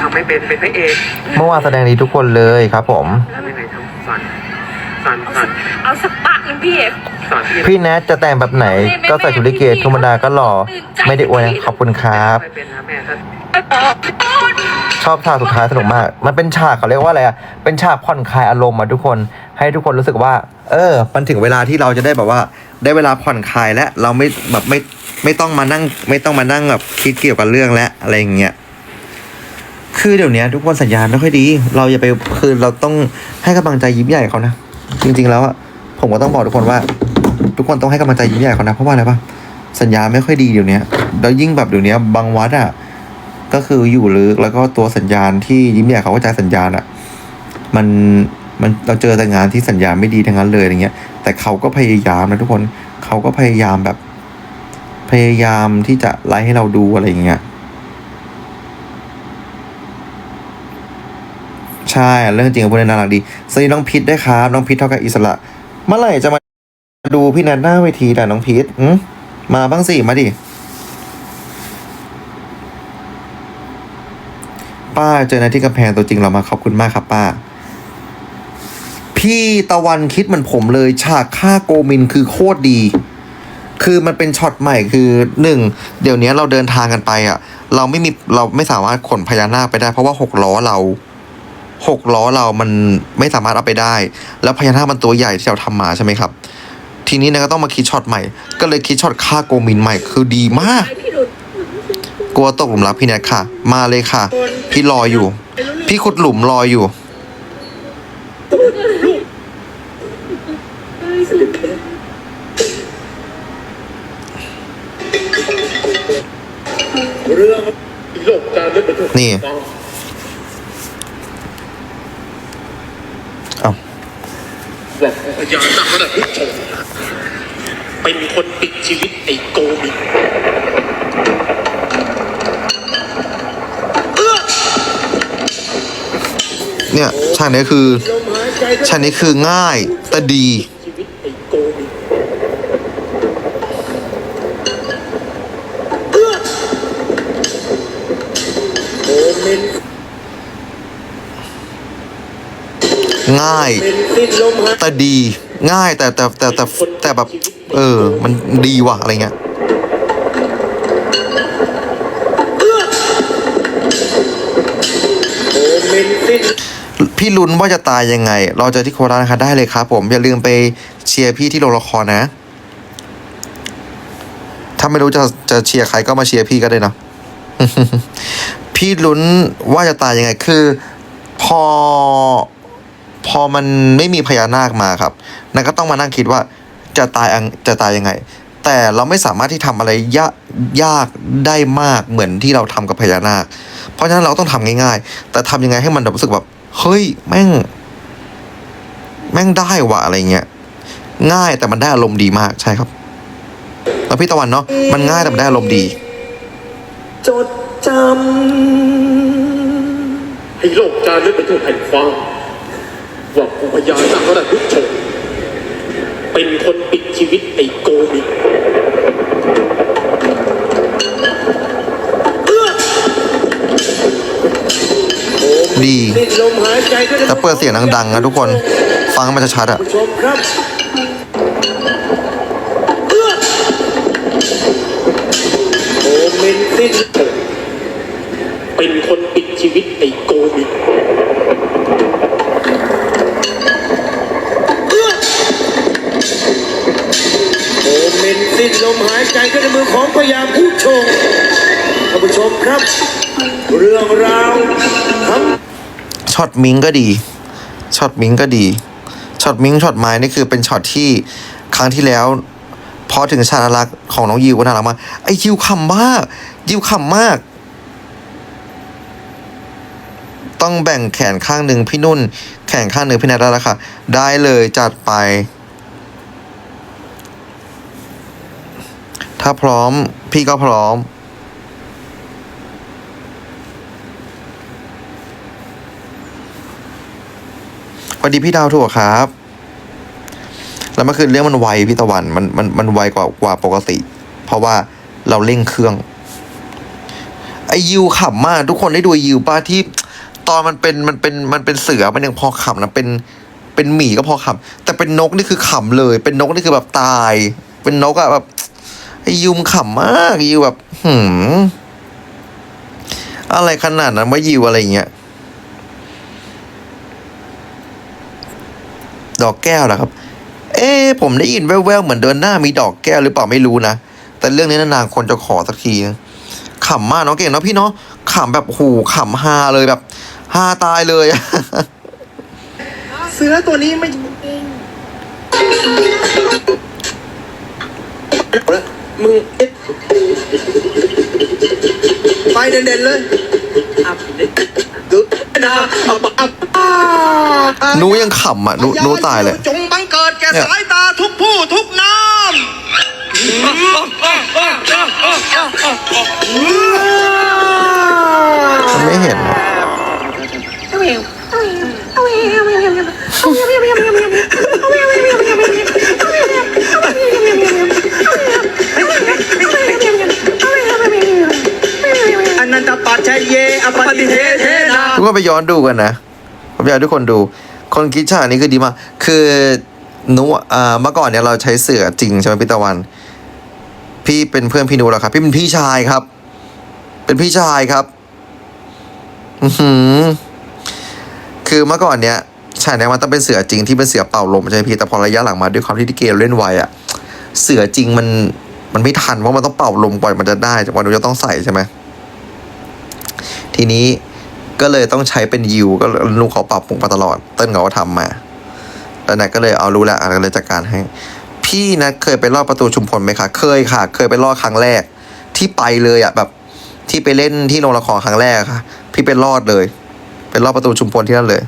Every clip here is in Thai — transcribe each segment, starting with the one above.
ทำไม่เป็นเป็นพระเอกเมื่อวานแสดงดีทุกคนเลยครับผม ทำยังไงทำสั่นสั่นเอาสั่สันกเอาสักปะหนึ่งพี่สั่นที่พี่แนทจะแต่งแบบไหน ก็ใส่ชุดลิเกธรรมดาก็หล่อไม่ได้อวยนะขอบคุณครับไม่เป็นนะแม่ถ้าไม่บอกพูดชอบฉากสุดท้ายสนุกมาก มันเป็นฉากเขาเรียกว่าอะไรอะ เป็นฉากผ่อนคลายอารมณ์อะทุกคน ให้ทุกคนรู้สึกว่า เออ มันถึงเวลาที่เราจะได้แบบว่า ได้เวลาผ่อนคลายและเราไม่แบบไม่ไม่ต้องมานั่ง ไม่ต้องมานั่งแบบคิดเกี่ยวกับเรื่องและอะไรอย่างเงี้ย คือเดี๋ยวนี้ทุกคนสัญญาณไม่ค่อยดี เราอย่าไปคือเราต้องให้กำลังใจยิ้มใหญ่เขานะ จริง ๆ แล้วอะผมก็ต้องบอกทุกคนว่า ทุกคนต้องให้กำลังใจยิ้มใหญ่เขานะเพราะว่าอะไรปะสัญญาณไม่ค่อยดีเดี๋ยวนี้แล้วยิ่งแบบเดี๋ยวนี้บางวัดอะก็คืออยู่ลึกแล้วก็ตัวสัญญาณที่ยิ้มใหญ่เขาก็ใจสัญญาณอะมันมันเราเจอแต่งานที่สัญญาณไม่ดีทั้งนั้นเลยอย่างเงี้ย แต่เขาก็พยายามนะทุกคนเขาก็พยายามแบบ พยายามที่จะไลฟ์ให้เราดูอะไรอย่างเงี้ย ใช่เรื่องจริงกับพวกนี้น่ารักดีสวัสดีน้องพิษด้วยครับ น้องพิษเท่ากับอิสระ เมื่อไหร่จะมาดูพี่นันหน้าเวทีแต่น้องพิษมมาบ้างสิ มาดิ ป้าเจอนะที่กำแพงตัวจริงเรามาขอบคุณมากครับป้า พี่ตะวันคิดเหมือนผมเลยฉากฆ่าโกมินคือโคตรดี คือมันเป็นช็อตใหม่คือหนึ่งเดี๋ยวนี้เราเดินทางกันไปอะ เราไม่มีเราไม่สามารถขนพญานาคไปได้เพราะว่าหกล้อเรา หกล้อเรามันไม่สามารถเอาไปได้ แล้วพญานาคมันตัวใหญ่ที่เราทำมาใช่ไหมครับ ทีนี้นะก็ต้องมาคิดช็อตใหม่ ก็เลยคิดช็อตฆ่าโกมินใหม่คือดีมากไอพี่หลุดกลัวตกหลุมรักพี่แนทค่ะ มาเลยค่ะ พี่รออยู่ พี่ขุดหลุมรออยู่ เรื่องโลกการเล่นเป็นทุกนี่ เอ้า ว่าพญานาคระดับพุทธชงเป็นคนปิดชีวิตไอ้โกมินเนี่ยฉากนี้คือฉากนี้คือง่ายแต่ดี ชีวิตไอ้โกมิน โกมิน ง่าย แต่ดีง่ายแต่แต่แต่แต่แต่แบบ เออ มันดีว่ะอะไรเงี้ยพี่ลุ้นว่าจะตายยังไง เราจอที่โคราชนะคะได้เลยครับผม อย่าลืมไปเชียร์พี่ที่โรงละครนะ ถ้าไม่รู้จะจะเชียร์ใครก็มาเชียร์พี่ก็ได้เนาะพี่ลุ้นว่าจะตายยังไงคือ พอ พอมันไม่มีพญานาคมาครับนั่นก็ต้องมานั่งคิดว่าจะตายอังจะตายยังไง แต่เราไม่สามารถที่ทำอะไรยากยากได้มากเหมือนที่เราทำกับพญานาค เพราะฉะนั้นเราต้องทำง่าย ๆ แต่ทำยังไงให้มันแบบรู้สึกแบบเฮ้ยแม่ง แม่งได้ว่ะอะไรเงี้ยง่ายแต่มันได้อารมณ์ดีมากใช่ครับแล้วพี่ตะวันเนาะมันง่ายแต่มันได้อารมณ์ดี จดจำให้โลกการเล่นเป็นทุกแห่งฟ้า ว่าผู้พญานาคระดับพุทธชงเป็นคนปิดชีวิตไอ้โกมินดีสิ้นลมหายใจก็จะแต่เปิดเสียงดังๆนะทุกคน ฟังมันจะชัดอะผู้ชมครับโกมินสิ้นเป็นคนปิดชีวิตไอ้โกมิน โอ เมนสิ้นลมหายใจก็ในมือของพญาผู้ชงท่านผู้ชมครับ เรื่องราวทั้งช็อตมิงก็ดี ช็อตมิงก็ดี ช็อตมิงช็อตไม้นี่คือเป็นช็อตที่ครั้งที่แล้วพอถึงฉากน่ารักของน้องยิวก็น่ารักมากไอยิวขำมากยิวขำมาก ต้องแบ่งแขนข้างหนึ่งพี่นุ่น แขนข้างหนึ่งพี่นัทได้แล้วค่ะ ได้เลยจัดไป ถ้าพร้อมพี่ก็พร้อม วัสดีพี่ดาวถูกครับ แล้วเมื่อคืนเรื่องมันไวพี่ตะวันมันมันมันไวกว่ากว่าปกติ เพราะว่าเราเร่งเครื่องไอยิวขำมาก ทุกคนได้ดูยิวป้าที่ตอนมันเป็นมันเป็นมันเป็นเสือมันยังพอขำนะเป็นเป็นหมีก็พอขำแต่เป็นนกนี่คือขำเลย เป็นนกนี่คือแบบตาย เป็นนกอะแบบ ไอยิวมขำมากยิวแบบหืมอะไรขนาดนั้นว่ายิวอะไรเงี้ยดอกแก้วเหรอครับ เอ๊ผมได้ยินแว่วๆเหมือนเดินหน้ามีดอกแก้วหรือเปล่าไม่รู้นะ แต่เรื่องนี้นานๆคนจะขอสักทีนะขำมากเนาะเก่งเนาะพี่เนาะขำแบบโอ้โหขำฮาเลยแบบฮาตายเลยเสือตัวนี้ไม่ มึงไปเด่นๆเลยดูนะอับอับหนูยังขำอะหนูหนูตายเลยจงบังเกิดแก่เนี่ยสายตาทุกผู้ทุกน้ำมันไม่เห็น ปัจชัยเยอปฏิเทเทนาทุกคนไปย้อนดูกันนะผมอยากให้ทุกคนดู คนคิดฉากนี้คือดีมาก คือนุอ่าเมื่อก่อนเนี่ยเราใช้เสือจริงใช่ไหมพี่ตะวัน พี่เป็นเพื่อนพี่นุแล้วครับพี่เป็นพี่ชายครับ เป็นพี่ชายครับ อือหือ คือเมื่อก่อนเนี้ยฉากเนี้ยมันต้องเป็นเสือจริงที่เป็นเสือเป่าลมใช่ไหมพี่แต่พอระยะหลังมาด้วยความที่ที่เกมเล่นไวอะเสือจริงมันมันไม่ทันเพราะมันต้องเป่าลมก่อนมันจะได้วันนี้จะต้องใส่ใช่ไหม ทีนี้ก็เลยต้องใช้เป็นยิวก็ลูกเขาปรับปรุงมาตลอด เต้นเขาก็ทำมาแล้วนัทก็เลยเอารู้แล้วอะก็เลยจัดการให้ พี่นัทเคยไปลอดประตูชุมพลไหมคะ เคยค่ะ เคยไปลอดครั้งแรก ที่ไปเลยอะแบบ ที่ไปเล่นที่โรงละครครั้งแรกค่ะ พี่ไปลอดเลยไปลอดประตูชุมพลที่นั่นเลย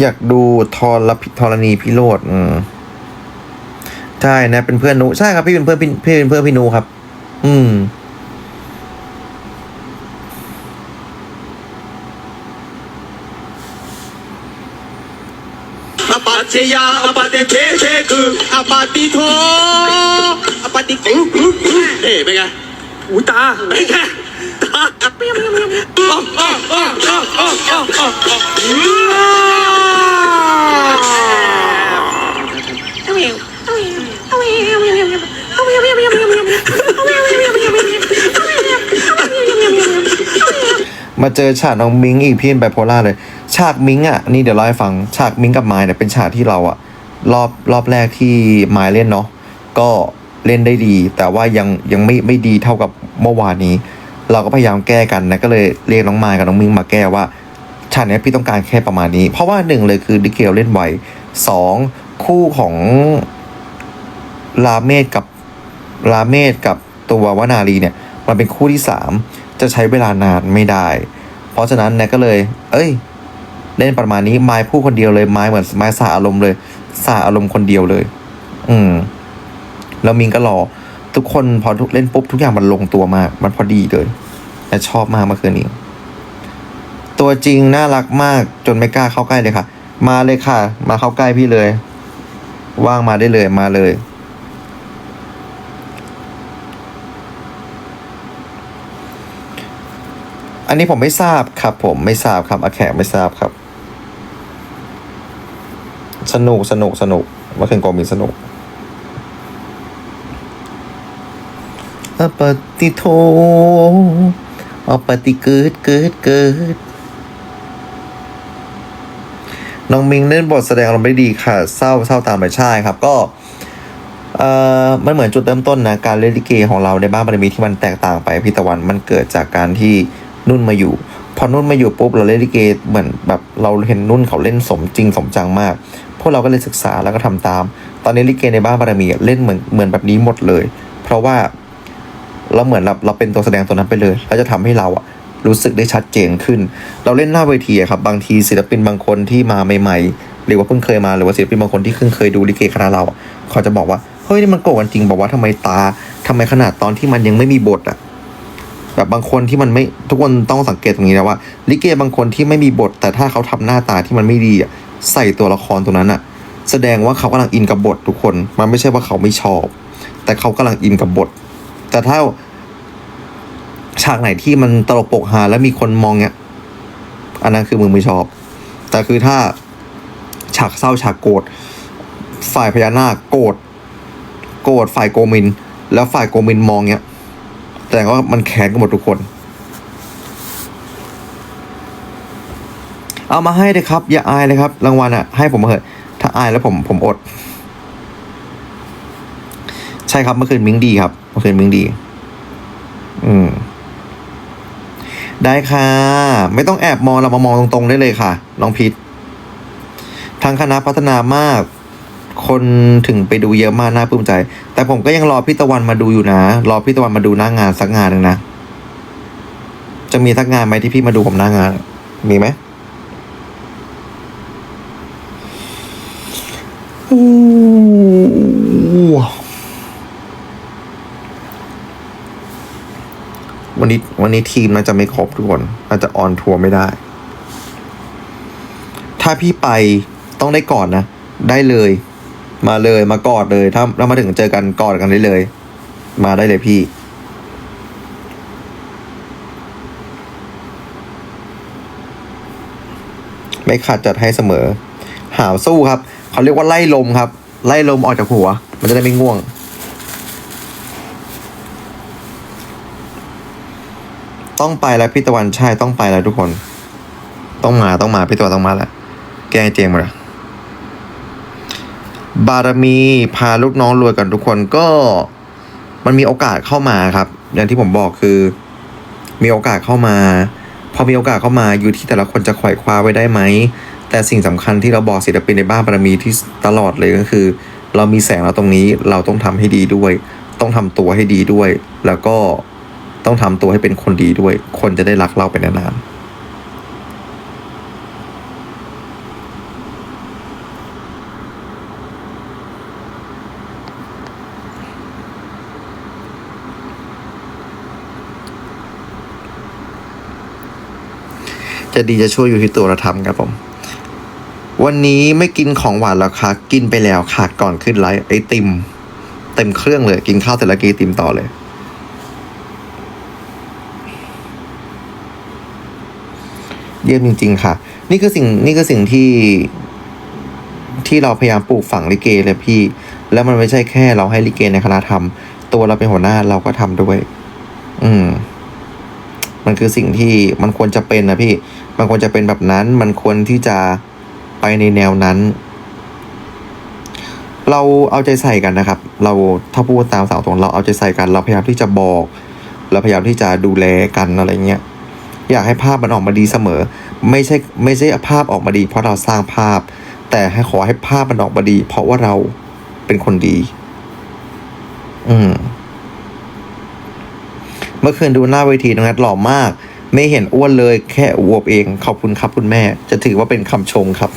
อยากดูทรลพิธรณีพิโรธอืมใช่นะ เป็นเพื่อนนุใช่ครับพี่เป็นเพื่อนพี่พี่เป็นเพื่อนพี่นุครับ อืมอปัจจยาอปฏิเทเทคืออปฏิโทอปฏิกุเอ๊ะเป็นไงอุ้ยตาเป็นไงตาเปีย มาเจอฉากน้องมิงอีกพี่นไบโพล่าเลย ฉากมิงอะนี่เดี๋ยวเล่าให้ฟังฉากมิงกับไม้เนี่ยเป็นฉากที่เราอะรอบรอบแรกที่ไม้เล่นเนาะก็เล่นได้ดี แต่ว่ายังยังไม่ไม่ดีเท่ากับเมื่อวานนี้ เราก็พยายามแก้กันนะก็เลยเรียกน้องไม้กับน้องมิงมาแก้ว่าฉากเนี้ยพี่ต้องการแค่ประมาณนี้ เพราะว่าหนึ่งเลยคือดิเกลเล่นไวสองคู่ของลาเมศกับลาเมศกับตัววนาลีเนี่ยมันเป็นคู่ที่สามจะใช้เวลานานไม่ได้ เพราะฉะนั้นเนี่ยก็เลย เอ้ย เล่นประมาณนี้ไม้พูดคนเดียวเลยไม้เหมือนไม้สาอารมณ์เลยสาอารมณ์คนเดียวเลย อืมแล้วมิงก็รอ ทุกคนพอทุกเล่นปุ๊บทุกอย่างมันลงตัวมาก มันพอดีเลยแต่ชอบมากเมื่อคืนนี้ ตัวจริงน่ารักมากจนไม่กล้าเข้าใกล้เลยค่ะ มาเลยค่ะ มาเข้าใกล้พี่เลย ว่างมาได้เลยมาเลยอันนี้ผมไม่ทราบครับ ผมไม่ทราบครับอาแขกไม่ทราบครับ สนุกสนุกสนุกเมื่อคืนกองมีสนุก อปฏิโทอปฏิเกิดเกิดเกิดน้องมิงเล่นบทแสดงอารมณ์ได้ดีค่ะ เศร้าเศร้าตามไปใช่ครับก็เอ่อมันเหมือนจุดเริ่มต้นนะการเล่นลิเกของเราในบ้านบารมีที่มันแตกต่างไปพี่ตะวันมันเกิดจากการที่นุ่นมาอยู่ พอนุ่นมาอยู่ปุ๊บเราเล่นลิเกเหมือนแบบเราเห็นนุ่นเขาเล่นสมจริงสมจังมาก พวกเราก็เลยศึกษาแล้วก็ทำตาม ตอนนี้ลิเกในบ้านบารมีเล่นเหมือนเหมือนแบบนี้หมดเลย เพราะว่า เราเหมือนเราเราเป็นตัวแสดงตัวนั้นไปเลย แล้วจะทำให้เราอะรู้สึกได้ชัดเจนขึ้น เราเล่นหน้าเวทีครับ บางทีศิลปินบางคนที่มาใหม่ๆ หรือว่าเพิ่งเคยมา หรือว่าศิลปินบางคนที่เพิ่งเคยดูลิเกคณะเรา เขาจะบอกว่า เฮ้ยนี่มันโกงกันจริง บอกว่าทำไมตาทำไมขนาดตอนที่มันยังไม่มีบทอะแบบบางคนที่มันไม่ทุกคนต้องสังเกตตรงนี้นะว่า ลิเกบางคนที่ไม่มีบท แต่ถ้าเขาทำหน้าตาที่มันไม่ดีอะใส่ตัวละครตัวนั้นอะแสดงว่าเขากำลังอินกับบททุกคน มันไม่ใช่ว่าเขาไม่ชอบ แต่เขากำลังอินกับบท แต่ถ้าฉากไหนที่มันตลกโปกฮาแล้วมีคนมองเนี้ย อันนั้นคือมึงไม่ชอบ แต่คือถ้าฉากเศร้าฉากโกรธฝ่ายพญานาคโกรธโกรธฝ่ายโกมิน แล้วฝ่ายโกมินมองเนี้ย แต่ว่ามันแค้นกันหมดทุกคน เอามาให้เลยครับ อย่าอายเลยครับ รางวัลอะให้ผมมาเถอะถ้าอายแล้วผมผมอด ช่ครับเมื่อคืนมิงดีครับเมื่อคืนมิงดี อืม ได้ค่ะ ไม่ต้องแอบมองเรามามองตรงๆได้เลยค่ะน้องพิษทางคณะพัฒนามาก คนถึงไปดูเยอะมากน่าปลื้มใจ แต่ผมก็ยังรอพี่ตะวันมาดูอยู่นะ รอพี่ตะวันมาดูหน้างานสักงานหนึ่งนะจะมีสักงานไหมที่พี่มาดูผมหน้างาน มีไหมอู้ วันนี้วันนี้ทีมน่าจะไม่ครบทุกคนอาจจะออนทัวร์ไม่ได้ ถ้าพี่ไปต้องได้ก่อนนะ ได้เลย มาเลยมากอดเลย ถ้าถ้ามาถึงเจอกันกอดกันได้เลย มาได้เลยพี่ ไม่ขาดจัดให้เสมอ หาวสู้ครับ เขาเรียกว่าไล่ลมครับ ไล่ลมออกจากหัว มันจะได้ไม่ง่วง ต้องไปแล้วพี่ตะวันใช่ต้องไปแล้วทุกคน ต้องมาต้องมาพี่ตะวันต้องมาแล้วแกล้งเจมส์มาละบารมีพาลูกน้องรวยกันทุกคนก็มันมีโอกาสเข้ามาครับ อย่างที่ผมบอกคือ มีโอกาสเข้ามา พอมีโอกาสเข้ามาอยู่ที่แต่ละคนจะไขว่คว้าไว้ได้ไหมแต่สิ่งสำคัญที่เราบอกศิลปินในบ้านบารมีที่ตลอดเลยก็คือ เรามีแสงเราตรงนี้เราต้องทำให้ดีด้วย ต้องทำตัวให้ดีด้วย แล้วก็ ต้องทำตัวให้เป็นคนดีด้วย คนจะได้รักเราไปนานๆจะดีจะช่วยอยู่ที่ตัวเราทำครับผม วันนี้ไม่กินของหวานแล้วค่ะกินไปแล้วค่ะก่อนขึ้นไลฟ์ไอติม เต็มเครื่องเลย กินข้าวเสร็จแล้วกินไอติมต่อเลย เยี่ยมจริง ๆ ค่ะ นี่คือสิ่งนี่คือสิ่งที่ที่เราพยายามปลูกฝังลิเกเลยพี่ แล้วมันไม่ใช่แค่เราให้ลิเกในคณะทำตัวเราเป็นหัวหน้าเราก็ทำด้วย อืม มันคือสิ่งที่มันควรจะเป็นนะพี่ มันควรจะเป็นแบบนั้น มันควรที่จะไปในแนวนั้น เราเอาใจใส่กันนะครับ เราถ้าพูดตามสาวตรงเราเอาใจใส่กัน เราพยายามที่จะบอก เราพยายามที่จะดูแลกันอะไรเงี้ย อยากให้ภาพมันออกมาดีเสมอ ไม่ใช่ไม่ใช่ภาพออกมาดี เพราะเราสร้างภาพ แต่ให้ขอให้ภาพมันออกมาดี เพราะว่าเราเป็นคนดี อืม เมื่อคืนดูหน้าเวทีน้องนัทหล่อมาก ไม่เห็นอ้วนเลยแค่อวบเอง ขอบคุณครับคุณแม่ จะถือว่าเป็นคำชมครับ